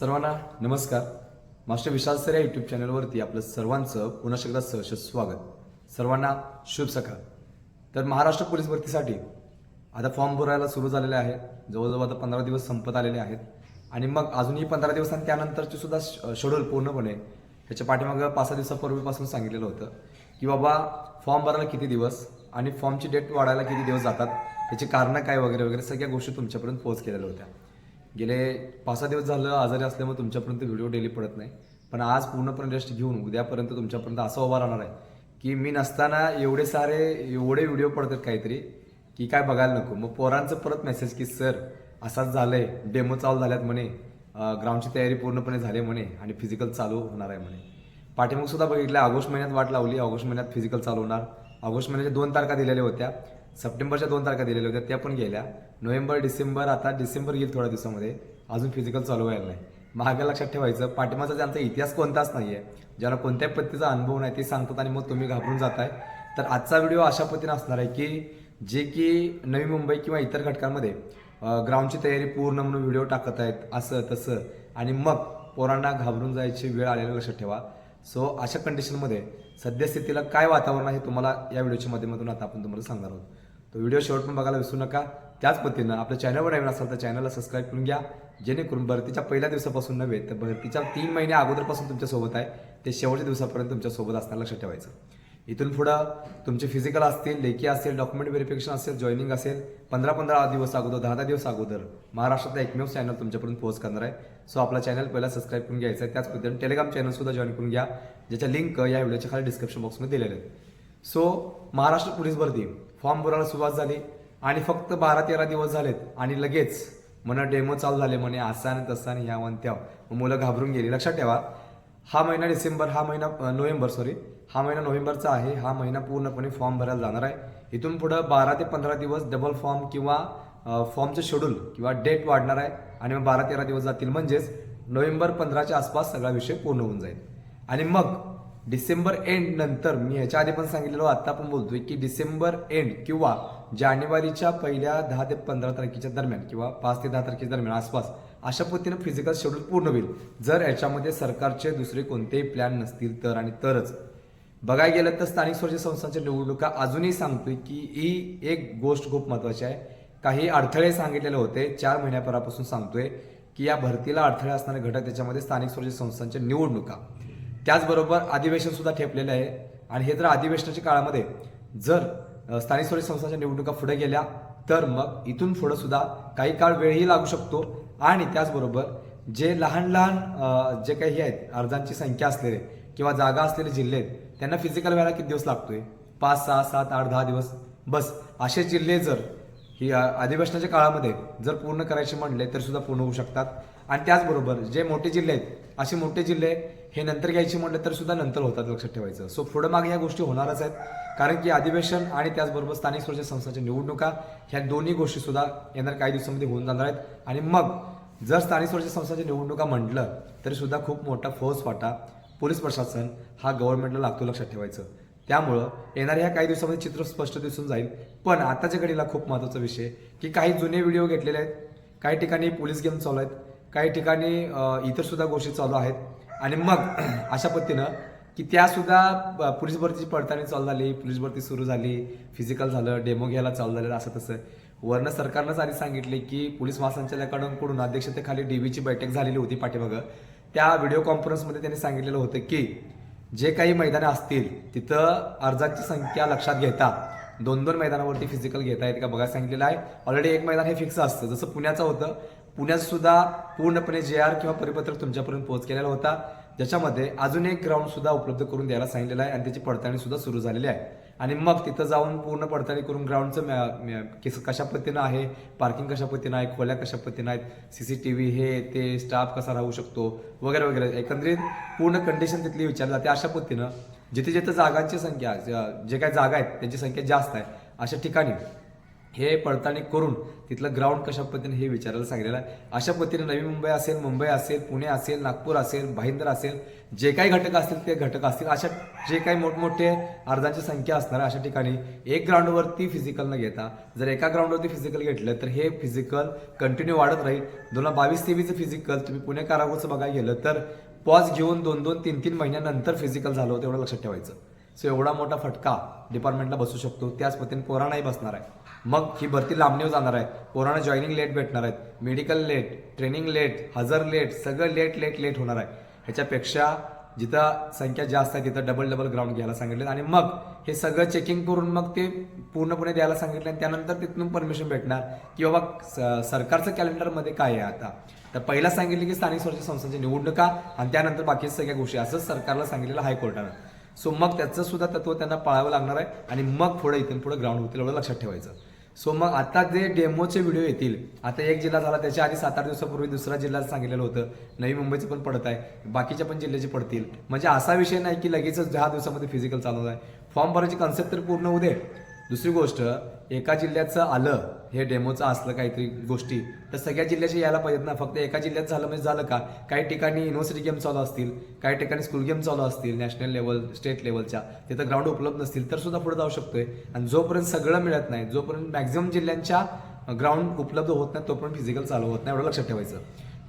सर्वांना नमस्कार. Master Vishal sir या यूट्यूब चॅनलवरती आपलं सर्वांचं पुन्हा एकदा सहर्ष स्वागत. सर्वांना शुभ सकाळ. तर महाराष्ट्र पोलीस भरतीसाठी आता फॉर्म भरायला सुरू झालेले आहे. जवळजवळ आता पंधरा दिवस संपत आलेले आहेत. आणि मग अजूनही पंधरा दिवस आणि त्यानंतरचे सुद्धा शेड्यूल पूर्णपणे ह्याच्या पाठीमागं पाच सहा दिवसापूर्वीपासून सांगितलेलं होतं की बाबा फॉर्म भरायला किती दिवस आणि फॉर्मची डेट वाढायला किती दिवस जातात त्याची कारणं काय वगैरे वगैरे सगळ्या गोष्टी तुमच्यापर्यंत पोहोच केलेल्या होत्या. गेले पाच सहा दिवस झालं आजारी असल्यामुळे तुमच्यापर्यंत व्हिडिओ डेली पडत नाही. पण आज पूर्णपणे रेस्ट घेऊन उद्यापर्यंत तुमच्यापर्यंत असं उभा राहणार आहे की मी नसताना एवढे सारे एवढे व्हिडिओ पडतात काहीतरी की काय बघायला नको. मग पोरांचं परत मेसेज की सर असाच झालंय डेमो चालू झाल्यात म्हणे ग्राउंडची तयारी पूर्णपणे झाली म्हणे आणि फिजिकल चालू होणार आहे म्हणे. पाठीमाग सुद्धा बघितलं ऑगस्ट महिन्यात वाट लावली ऑगस्ट महिन्यात फिजिकल चालू होणार. ऑगस्ट महिन्याच्या दोन तारखा दिलेल्या होत्या. सप्टेंबरच्या दोन तारखा दिलेल्या होत्या त्या पण गेल्या. नोव्हेंबर डिसेंबर आता डिसेंबर येईल थोड्या दिवसामध्ये. अजून फिजिकल चालू व्हायला नाही. मागे लक्षात ठेवायचं पाठीमागचा त्यांचा इतिहास कोणताच नाही आहे ज्यांना कोणत्याही पद्धतीचा अनुभव नाही ते सांगतात आणि मग तुम्ही घाबरून जाताय. तर आजचा व्हिडिओ अशा पद्धतीने असणार आहे की जे की नवी मुंबई किंवा इतर घटकांमध्ये ग्राउंडची तयारी पूर्ण म्हणून व्हिडिओ टाकत आहेत असं तसं. आणि मग पोरांना घाबरून जायची वेळ आलेली लक्षात ठेवा. सो अशा कंडिशनमध्ये सद्यस्थितीला काय वातावरण आहे तुम्हाला या व्हिडिओच्या माध्यमातून आता आपण तुम्हाला सांगणार आहोत. तो व्हिडिओ शेवट पण बघायला विसरू नका. त्याच पद्धतीनं आपल्या चॅनलवर नवीन असाल तर चॅनलला सबस्क्राईब करून घ्या. जेणेकरून भरतीच्या पहिल्या दिवसापासून नव्हे तर भरतीच्या तीन महिने अगोदरपासून तुमच्यासोबत आहे. ते शेवटच्या दिवसापर्यंत तुमच्यासोबत असताना लक्षात ठेवायचं. इथून पुढं तुमचे फिजिकल असतील लेखी असेल डॉक्युमेंट व्हेरिफिकेशन असेल जॉईनिंग असेल पंधरा पंधरा दिवस अगोदर दहा दहा दिवस अगोदर महाराष्ट्रातला एकमेव चॅनल तुमच्यापर्यंत पोहोच करणार आहे. सो आपला चॅनल पहिला सबस्क्राईब करून घ्यायचा आहे. त्याच पद्धतीने टेलिग्राम चॅनलसुद्धा जॉईन करून घ्या. ज्याच्या लिंक या व्हिडिओच्या खाली डिस्क्रिप्शन बॉक्समध्ये दिलेले आहेत. सो महाराष्ट्र पोलीस भरती. फॉर्म भरायला सुरुवात झाली आणि फक्त बारा तेरा दिवस झालेत आणि लगेच म्हणा डेमो चालू झाले म्हणे आसान तसाने ह्या वन त्या मुलं घाबरून गेली. लक्षात ठेवा हा महिना डिसेंबर हा महिना नोव्हेंबर सॉरी हा महिना नोव्हेंबरचा आहे हा महिना पूर्णपणे फॉर्म भरायला जाणार आहे. इथून पुढं बारा ते पंधरा दिवस डबल फॉर्म किंवा फॉर्मचं शेड्यूल किंवा डेट वाढणार आहे आणि मग बारा तेरा दिवस जातील. म्हणजेच नोव्हेंबर पंधराच्या आसपास सगळा विषय पूर्ण होऊन जाईल. आणि मग डिसेंबर एंड नंतर मी याच्या आधी पण सांगितलेलो आत्ता पण बोलतोय की डिसेंबर एंड किंवा जानेवारीच्या पहिल्या दहा ते पंधरा तारखेच्या दरम्यान किंवा पाच ते दहा तारखेच्या दरम्यान आसपास अशा पद्धतीनं फिजिकल शेड्यूल पूर्ण होईल. जर याच्यामध्ये सरकारचे दुसरे कोणतेही प्लॅन नसतील तर आणि तरच. बघायला गेलं तर स्थानिक स्वराज्य संस्थांच्या निवडणुका अजूनही सांगतोय की ही एक गोष्ट खूप महत्वाची आहे. काही अडथळे सांगितलेले होते चार महिन्यापरापासून सांगतोय की या भरतीला अडथळे असणारे घटक त्याच्यामध्ये स्थानिक स्वराज्य संस्थांच्या निवडणुका. त्याचबरोबर अधिवेशनसुद्धा ठेपलेलं आहे. आणि हे जर अधिवेशनाच्या काळामध्ये जर स्थानिक स्वराज्य संस्थांच्या निवडणुका पुढे गेल्या तर मग इथून पुढंसुद्धा काही काळ वेळही लागू शकतो. आणि त्याचबरोबर जे लहान लहान जे काही हे आहेत अर्जांची संख्या असलेले किंवा जागा असलेले जिल्हे आहेत त्यांना फिजिकल व्हायला किती दिवस लागतोय? पाच सहा सात आठ दहा दिवस. बस असे जिल्हे जर ही अधिवेशनाच्या काळामध्ये जर पूर्ण करायचे म्हणले तर सुद्धा पूर्ण होऊ शकतात. आणि त्याचबरोबर जे मोठे जिल्हे आहेत असे मोठे जिल्हे हे नंतर घ्यायचे म्हटलं तर सुद्धा नंतर होतात लक्षात ठेवायचं. सो पुढं मागे या गोष्टी होणारच आहेत. कारण की अधिवेशन आणि त्याचबरोबर स्थानिक स्वराज्य संस्थांच्या निवडणुका ह्या दोन्ही गोष्टी सुद्धा येणार काही दिवसामध्ये होऊन जाणार आहेत. आणि मग जर स्थानिक स्वराज्य संस्थांच्या निवडणुका म्हटलं तरी सुद्धा खूप मोठा फौज फाटा पोलीस प्रशासन हा गव्हर्नमेंटला लागतो लक्षात ठेवायचं. त्यामुळं येणाऱ्या ह्या काही दिवसामध्ये चित्र स्पष्ट दिसून जाईल. पण आताच्या घडीला खूप महत्त्वाचा विषय की काही जुने व्हिडिओ घेतलेले आहेत. काही ठिकाणी पोलीस गेम चालू आहेत. काही ठिकाणी इतर सुद्धा गोष्टी चालू आहेत. आणि मग अशा पद्धतीनं की त्यासुद्धा पोलीस भरतीची पडताळणी चालू झाली पोलीस भरती सुरू झाली फिजिकल झालं डेमो घ्यायला चालू झालेलं असं तसं. वरनं सरकारनंच आधी सांगितले की पोलीस महासंचालकांकडून अध्यक्षतेखाली डीबीची बैठक झालेली होती पाठीमागं. त्या व्हिडिओ कॉन्फरन्समध्ये त्यांनी सांगितलेलं होतं की जे काही मैदानं असतील तिथं अर्जाची संख्या लक्षात घेता. दोन दोन मैदानावरती फिजिकल घेता येते का बघायला सांगितलेलं आहे. ऑलरेडी एक मैदान हे फिक्स असतं. जसं पुण्याचं होतं पुण्यात सुद्धा पूर्णपणे जे आर किंवा परिपत्रक तुमच्यापर्यंत पोहोच केलेला होता. ज्याच्यामध्ये अजून एक ग्राउंड सुद्धा उपलब्ध करून द्यायला सांगितलेलं आहे आणि त्याची पडताळणी सुद्धा सुरू झालेली आहे. आणि मग तिथं जाऊन पूर्ण पडताळणी करून ग्राउंडचं मॅ- किस- कशा पद्धतीनं आहे पार्किंग कशा पद्धतीनं आहे खोल्या कशा पद्धतीनं आहेत सी सी टी व्ही हे ते स्टाफ कसा राहू शकतो वगैरे वगैरे. एकंदरीत पूर्ण कंडिशन तिथली विचारली जाते. अशा पद्धतीनं जिथे जिथे जागांची संख्या जे काही जागा आहेत त्यांची संख्या जास्त आहे अशा ठिकाणी हे पडताळणी करून तिथलं ग्राउंड कशा पद्धतीने हे विचारायला सांगितलेलं आहे. अशा पद्धतीने नवी मुंबई असेल मुंबई असेल पुणे असेल नागपूर असेल भाईंदर असेल जे काही घटक असतील ते घटक असतील. अशा जे काही मोठमोठे अर्जांची संख्या असणार अशा ठिकाणी एक ग्राउंडवरती फिजिकल न घेता जर एका ग्राउंडवरती फिजिकल घेतलं तर हे फिजिकल कंटिन्यू वाढत राहील. दोन हजार बावीस तेवीसचं फिजिकल तुम्ही पुणे कारागोचं बघायला गेलं तर पॉज घेऊन दोन दोन तीन तीन महिन्यानंतर फिजिकल झालं होतं एवढं लक्षात ठेवायचं. सो एवढा मोठा फटका डिपार्टमेंटला बसू शकतो. त्याच पद्धतीने पोरांनाही बसणार आहे. मग ही भरती लांबणीवर जाणार आहे. पोरांना जॉईनिंग लेट भेटणार आहेत. मेडिकल लेट ट्रेनिंग लेट हजर लेट सगळं लेट लेट लेट होणार आहे. ह्याच्यापेक्षा जिथं संख्या जास्त आहे तिथं डबल डबल ग्राउंड घ्यायला सांगितले आणि मग हे सगळं चेकिंग करून मग ते पूर्णपणे द्यायला सांगितलं आणि त्यानंतर तिथून परमिशन भेटणार की बाबा स- सरकारचं कॅलेंडरमध्ये काय आहे आता? तर पहिला सांगितलं की स्थानिक स्वराज्य संस्थांची निवडणुका आणि त्यानंतर बाकी सगळ्या गोष्टी. असंच सरकारला सांगितलेलं हायकोर्टानं. सो मग त्याचं सुद्धा तत्व त्यांना पाळावं लागणार आहे आणि मग पुढे इथून पुढे ग्राउंड होतील एवढं लक्षात ठेवायचं. सो मग आता जे डेमोचे व्हिडिओ येतील आता एक जिल्हा झाला त्याच्या आधी सात आठ दिवसापूर्वी दुसरा जिल्हा सांगितलेलं होतं. नवी मुंबईचं पण पडत आहे. बाकीच्या पण जिल्ह्याचे पडतील. म्हणजे असा विषय नाही की लगेचच दहा दिवसामध्ये फिजिकल चालू आहे. फॉर्म भरायची कन्सेप्ट तर पूर्ण होऊ दे. दुसरी गोष्ट एका जिल्ह्याचं आलं हे डेमोचं असलं काहीतरी गोष्टी. तर सगळ्या जिल्ह्याशी यायला पाहिजेत ना. फक्त एका जिल्ह्यात झालं म्हणजे झालं का? काही ठिकाणी युनिव्हर्सिटी गेम चालू असतील काही ठिकाणी स्कूल गेम चालू असतील नॅशनल लेवल स्टेट लेवलच्या तिथं ग्राउंड उपलब्ध नसतील तर सुद्धा पुढे जाऊ शकतोय. आणि जोपर्यंत सगळं मिळत नाही जोपर्यंत मॅक्झिमम जिल्ह्यांच्या ग्राउंड उपलब्ध होत नाही तोपर्यंत फिजिकल चालू होत नाही एवढं लक्षात ठेवायचं.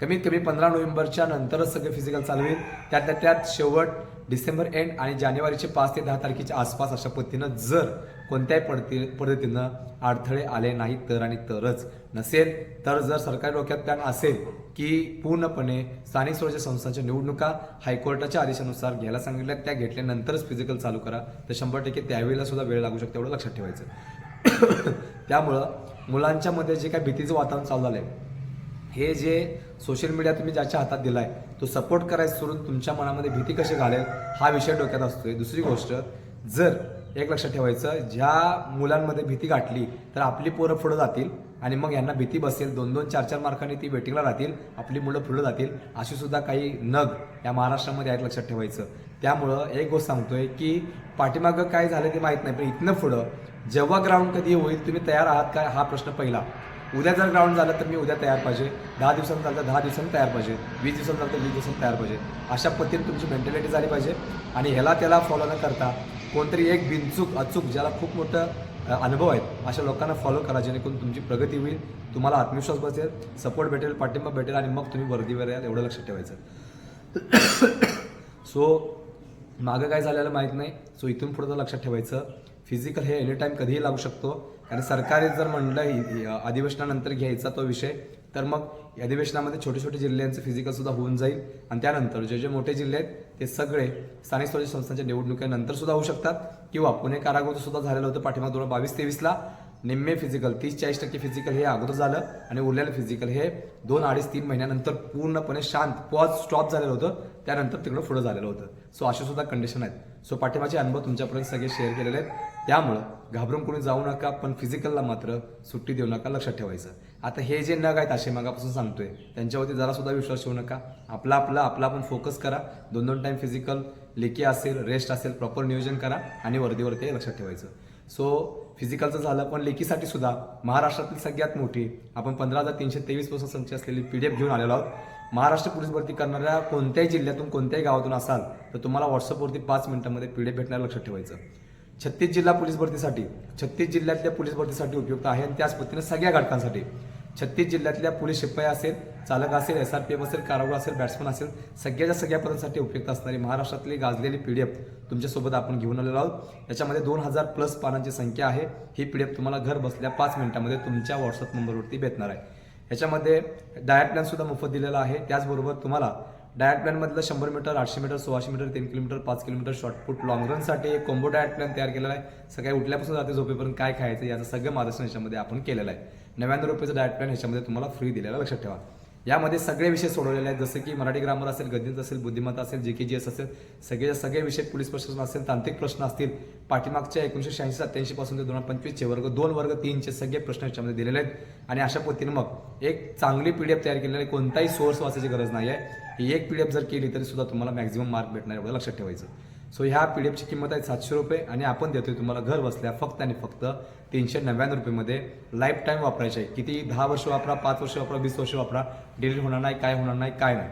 कमीत कमी पंधरा नोव्हेंबरच्या नंतरच सगळे फिजिकल चालू होईल. त्यातल्या त्यात शेवट डिसेंबर एंड आणि जानेवारीचे पाच ते दहा तारखेच्या आसपास अशा पद्धतीनं जर कोणत्याही पडती पद्धतीनं अडथळे आले नाही तर आणि तरच नसेल तर जर सरकारी डोक्यात प्लॅन असेल की पूर्णपणे स्थानिक स्वराज्य संस्थांच्या निवडणुका हायकोर्टाच्या आदेशानुसार घ्यायला सांगितल्या त्या घेतल्यानंतरच फिजिकल चालू करा. तर शंभर टक्के त्यावेळेला सुद्धा वेळ लागू शकते एवढं लक्षात ठेवायचं. त्यामुळं मुलांच्यामध्ये जे काही भीतीचं वातावरण चालू झालंय हे जे सोशल मीडिया तुम्ही ज्याच्या हातात दिलाय तो सपोर्ट करायचं सोडून तुमच्या मनामध्ये भीती कशी घालेल हा विषय डोक्यात असतोय. दुसरी गोष्ट जर एक लक्षात ठेवायचं ज्या मुलांमध्ये भीती गाठली तर आपली पोरं पुढं जातील आणि मग यांना भीती बसेल. दोन दोन चार चार मार्कांनी ती वेटिंगला राहतील आपली मुलं पुढं जातील अशी सुद्धा काही नग या महाराष्ट्रामध्ये आहेत लक्षात ठेवायचं. त्यामुळं एक गोष्ट सांगतोय की पाठीमागं काय झालं ते माहीत नाही पण इथनं पुढं जेव्हा ग्राउंड कधी होईल तुम्ही तयार आहात का हा प्रश्न पहिला. उद्या जर ग्राउंड झालं तर मी उद्या तयार पाहिजे. दहा दिवसांनी झालं तर दहा दिवसांनी तयार पाहिजे. वीस दिवसांनी झालं तर वीस दिवसांनी तयार पाहिजे. अशा पद्धतीने तुमची मेंटॅलिटी झाली पाहिजे. आणि ह्याला त्याला फॉलो न करता कोणतरी एक बिनचूक अचूक ज्याला खूप मोठं अनुभव आहेत अशा लोकांना फॉलो करा जेणेकरून तुमची प्रगती होईल तुम्हाला आत्मविश्वास बसेल सपोर्ट भेटेल पाठिंबा भेटेल आणि मग तुम्ही वर्दीवर याल एवढं लक्षात ठेवायचं. सो मागं काय झालेलं माहीत नाही. सो इथून पुढं लक्षात ठेवायचं. फिजिकल हे एनी टाईम कधीही लागू शकतो. कारण सरकारी जर म्हणलं अधिवेशनानंतर घ्यायचा तो विषय तर मग या अधिवेशनामध्ये छोटे छोटे जिल्ह्यांचं फिजिकल सुद्धा होऊन जाईल. आणि त्यानंतर जे जे मोठे जिल्हे आहेत ते सगळे स्थानिक स्वराज्य संस्थांच्या निवडणुकीनंतर सुद्धा होऊ शकतात. किंवा पुणे कारागृह सुद्धा झालेलं होतं पाठीमाग दोन हजार बावीस तेवीसला निम्मे फिजिकल तीस चाळीस टक्के फिजिकल हे अगोदर झालं आणि उरलेलं फिजिकल हे दोन अडीच तीन महिन्यानंतर पूर्णपणे शांत पॉज स्टॉप झालेलं होतं. त्यानंतर तिकडं पुढं झालेलं होतं. सो असे सुद्धा कंडिशन आहेत. सो पाठिंबाचे अनुभव तुमच्यापर्यंत सगळे शेअर केलेले आहेत. त्यामुळं घाबरून कोणी जाऊ नका पण फिजिकलला मात्र सुट्टी देऊ नका लक्षात ठेवायचं. आता हे जे नग आहेत असे मागापासून सांगतोय त्यांच्यावरती जरा सुद्धा विश्वास ठेवू नका. आपला आपला आपला आपण फोकस करा. दोन दोन टाइम फिजिकल लेखी असेल रेस्ट असेल प्रॉपर नियोजन करा आणि वर्दीवरती हे लक्षात ठेवायचं. सो फिजिकलचं झालं पण लेखीसाठी सुद्धा महाराष्ट्रातील सगळ्यात मोठी आपण पंधरा हजार तीनशे तेवीसपासून संख्या असलेली पी डी एफ घेऊन आलेलो आहोत. महाराष्ट्र पोलीस भरती करणाऱ्या कोणत्याही जिल्ह्यातून कोणत्याही गावातून असाल तर तुम्हाला व्हॉट्सअपवरती पाच मिनिटांमध्ये पी डी एफ भेटणार लक्षात ठेवायचं. छत्तीस जिल्हा पोलीस भरतीसाठी छत्तीस जिल्ह्यातल्या पोलीस भरतीसाठी उपयुक्त आहे आणि त्याच पद्धतीने सगळ्या घटकांसाठी. छत्तीस जिल्ह्यातल्या पोलीस शिपाई असेल चालक असेल एस आर पी एफ असेल कारागृह असेल बॅट्समन असेल सगळ्याच्या सगळ्या पदांसाठी उपयुक्त असणारी महाराष्ट्रातली गाजलेली पी डी एफ तुमच्यासोबत आपण घेऊन आलेलो आहोत. याच्यामध्ये दोन हजार प्लस पानांची संख्या आहे. ही पी डी एफ तुम्हाला घर बसल्या पाच मिनिटामध्ये तुमच्या व्हॉट्सअप नंबरवरती भेटणार आहे. याच्यामध्ये डायट प्लॅनसुद्धा मोफत दिलेला आहे. त्याचबरोबर तुम्हाला डायट प्लॅनमधलं शंभर मीटर आठशे मीटर सोळाशे मीटर तीन किलोमीटर पाच किलोमीटर शॉर्टपुट लॉंग रनसाठी एक कोंबो डायट प्लॅन तयार केलेला आहे. सकाळी उठल्यापासून रात्री झोपेपर्यंत काय खायचं याचं सगळं मार्गदर्शन याच्यामध्ये आपण केलेलं आहे. नव्याण्णव रुपयाचा डायट प्लॅन ह्याच्यामध्ये तुम्हाला फ्री दिलेला लक्षात ठेवा. यामध्ये सगळे विषय सोडवलेले आहेत. जसं की मराठी ग्रामर असेल गद्यंत असेल बुद्धिमत्ता असेल जे के जी एस असेल सगळे सगळे विषय पोलीस प्रशासन असेल तांत्रिक प्रश्न असतील पाठीमागच्या एकोणीशे शहाऐंशी सत्याऐंशी पासून ते दोन हजार पंचवीसचे वर्ग दोन वर्ग तीनचे सगळे प्रश्न याच्यामध्ये दिलेले आहेत. आणि अशा पद्धतीने मग एक चांगली पी डी एफ तयार केलेली आहे. कोणताही सोर्स वाचायची गरज नाही आहे ही एक पी डी एफ जर केली तरी सुद्धा तुम्हाला मॅक्झिमम मार्क भेटणार एवढं लक्षात ठेवायचं. सो ह्या पी डी एफची किंमत आहे सातशे रुपये आणि आपण देतोय तुम्हाला घर बसल्या फक्त आणि फक्त तीनशे नव्याण्णव रुपयेमध्ये लाईफ टाईम वापरायचे आहे. किती दहा वर्ष वापरा पाच वर्ष वापरा वीस वर्ष वापरा डिलीट होणार नाही काय होणार नाही काय नाही.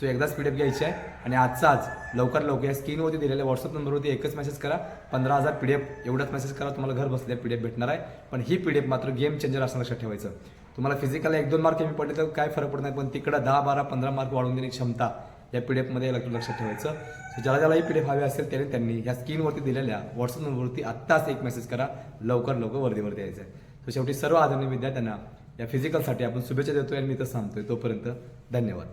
सो एकदाच पी डी एफ घ्यायची आहे आणि आजचा आज लवकर लवकर या स्क्रीनवरती दिलेल्या व्हॉट्सअप नंबरवरती एकच मेसेज करा. पंधरा हजार पी डी एफ एवढाच मेसेज करा तुम्हाला घर बसल्या पी डी एफ भेटणार आहे. पण ही पी डी एफ मात्र गेम चेंजर असं लक्षात ठेवायचं. तुम्हाला फिजिकल एक दोन मार्क कमी पडले तर काय फरक पडत नाही पण तिकडं दहा बारा पंधरा मार्क वाढवून देण्याची क्षमता या पी डी एफमध्ये लक्षात ठेवायचं. सो ज्याला ज्यालाही पी डी एफ हवी असेल त्याने त्यांनी या स्क्रीनवरती दिलेल्या व्हॉट्सअप नंबरवरती आत्ताच एक मेसेज करा. लवकर लवकर वर्दीवर द्यायचं आहे सो शेवटी सर्व आदरणीय विद्यार्थ्यांना या फिजिकलसाठी आपण शुभेच्छा देतो आणि मी तर सांगतोय तोपर्यंत धन्यवाद.